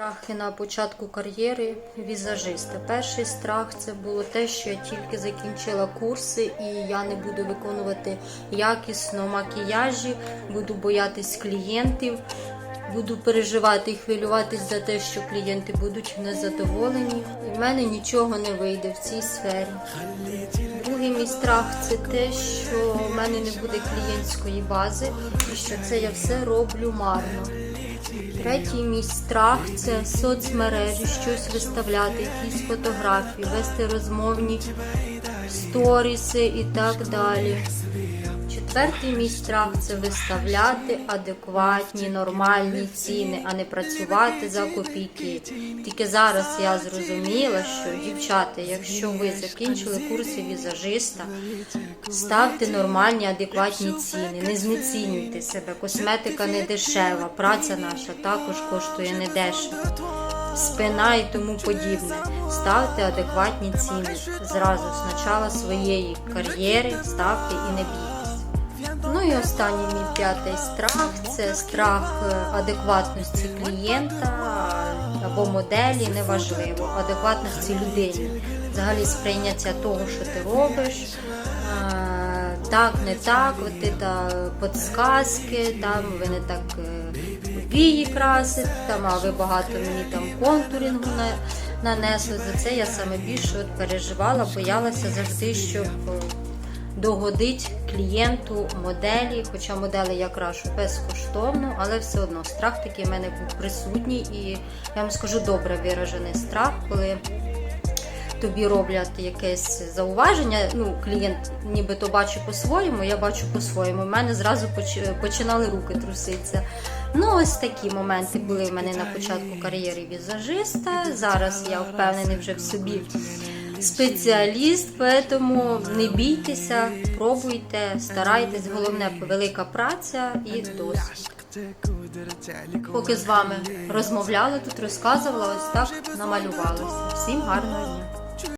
Страхи на початку кар'єри візажиста. Перший страх це було те, що я тільки закінчила курси і я не буду виконувати якісно макіяжі, буду боятись клієнтів, буду переживати і хвилюватись за те, що клієнти будуть незадоволені. І в мене нічого не вийде в цій сфері. Другий мій страх це те, що в мене не буде клієнтської бази і що це я все роблю марно. Третій мій страх це соцмережі, щось виставляти, якісь фотографії, вести розмовні сторіси і так далі. Четвертий мій страх це виставляти адекватні, нормальні ціни, а не працювати за копійки. Тільки зараз я зрозуміла, що дівчата, якщо ви закінчили курси візажиста, ставте нормальні, адекватні ціни, не знецінюйте себе. Косметика не дешева, праця наша також коштує не дешево. Спина і тому подібне. Ставте адекватні ціни. Зразу спочатку своєї кар'єри ставте і не бійтесь. Ну і останній мій п'ятий страх це страх е, адекватності клієнта або моделі, неважливо, адекватності людини. Взагалі сприйняття того, що ти робиш. Так, не так, ти та подсказки, там ви не так е, вії красите, там, а ви багато мені там контурінгу на, нанесли. За це я саме більше от переживала, боялася завжди, щоб е, догодить клієнту моделі, хоча моделі я крашу безкоштовно, але все одно страх такий в мене був присутній, і я вам скажу добре виражений страх, коли тобі роблять якесь зауваження. Ну, клієнт нібито бачу по-своєму, я бачу по-своєму. У мене зразу починали руки труситися. Ну, ось такі моменти були в мене на початку кар'єри візажиста. Зараз я впевнений вже в собі спеціаліст, тому не бійтеся, пробуйте, старайтесь. Головне велика праця і досвід. Поки з вами розмовляла тут, розказувала, ось так намалювалася. Всім гарного дня!